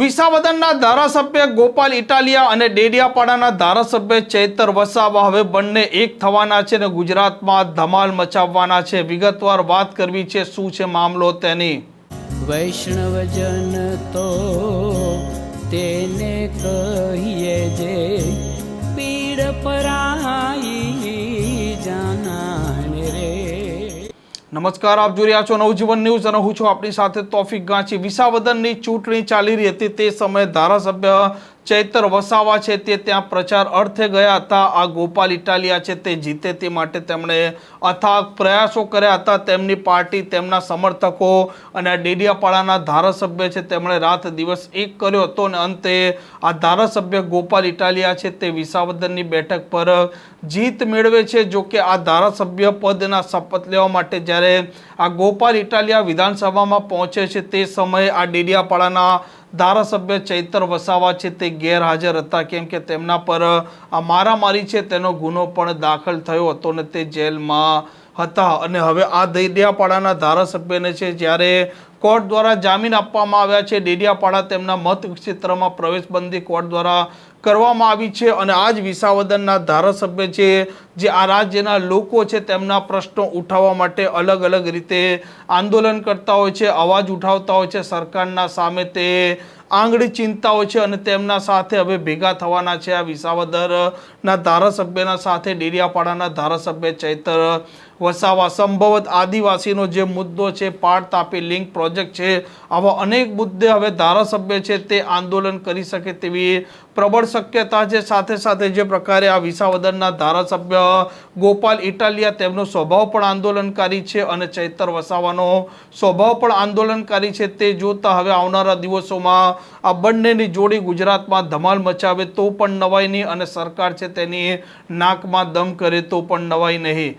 વિસાવદનના ધારાસભ્ય ગોપાલ ઇટાલિયા અને ડેડિયાપાડાના ધારાસભ્ય ચૈતર વસાવા હવે બંને એક થવાના છે અને ગુજરાતમાં ધમાલ મચાવવાના છે. વિગતવાર વાત કરવી છે, શું છે મામલો તેની? વૈષ્ણવજન તો તેને કહીએ નમસ્કાર, આપ જોઈ રહ્યા છો નવજીવન ન્યૂઝ અને હું છું આપણી સાથે તોફિક ગાંચી. વિસાવદનની ચૂંટણી ચાલી રહી હતી. તે સમયે ધારાસભ્ય ચૈતર વસાવા છે તે ત્યાં પ્રચાર અર્થે ગયા હતા. આ ગોપાલ ઇટાલિયા છે તે જીતે તે માટે તેમણે અથાગ પ્રયાસો કર્યા હતા. તેમની પાર્ટી તેમના સમર્થકો અને આ ડેડિયાપાડાના ધારાસભ્ય છે તેમણે રાત દિવસ એક કર્યો હતો અને અંતે આ ધારાસભ્ય ગોપાલ ઇટાલિયા છે તે વિસાવદનની બેઠક પર જીત મેળવે છે. જો કે આ ધારાસભ્ય પદના શપથ લેવા માટે જ્યારે આ ગોપાલ ઇટાલિયા વિધાનસભામાં પહોંચે છે તે સમયે આ ડેડિયાપાડાના ધારાસભ્ય ચૈતર વસાવા છે તે ગેરહાજર હતા. કેમ કે તેમના પર મારામારી છે તેનો ગુનો પણ દાખલ થયો હતો ને તે જેલમાં હતા. અને હવે આ ડેડિયાપાડાના ધારાસભ્યને છે જ્યારે કોર્ટ દ્વારા જામીન આપવામાં આવ્યા છે. ડેડિયાપાડા તેમના મત ક્ષેત્રમાં પ્રવેશબંધી કોર્ટ દ્વારા કરવામાં આવી છે અને આ જ વિસાવદનના ધારાસભ્ય છે, જે આ રાજ્યના લોકો છે, તેમના પ્રશ્નો ઉઠાવવા માટે અલગ અલગ રીતે આંદોલન કરતા હોય છે, અવાજ ઉઠાવતા હોય છે, સરકારના સામે તે આંગળી ચિંતા હોય છે અને તેમના સાથે હવે ભેગા થવાના છે આ વિસાવદરના ધારાસભ્યના સાથે ડેડિયાપાડાના ધારાસભ્ય ચૈતર વસાવા સંભવત આદિવાસીનો જે મુદ્દો છે પાટ તાપી લિંક પ્રોજેક્ટ છે, આવા અનેક મુદ્દે હવે ધારાસભ્ય છે તે આંદોલન કરી શકે તેવી પ્રબળ શક્યતા છે. સાથે સાથે જે પ્રકારે આ વિસાવદનના ધારાસભ્ય ગોપાલ ઇટાલિયા તેમનો સ્વભાવ પણ આંદોલનકારી છે અને ચૈતર વસાવાનો સ્વભાવ પણ આંદોલનકારી છે, તે જોતા હવે આવનારા દિવસોમાં આ બંનેની જોડી ગુજરાતમાં ધમાલ મચાવે તો પણ નવાઈ નહીં અને સરકાર છે તેની નાકમાં દમ કરે તો પણ નવાઈ નહીં.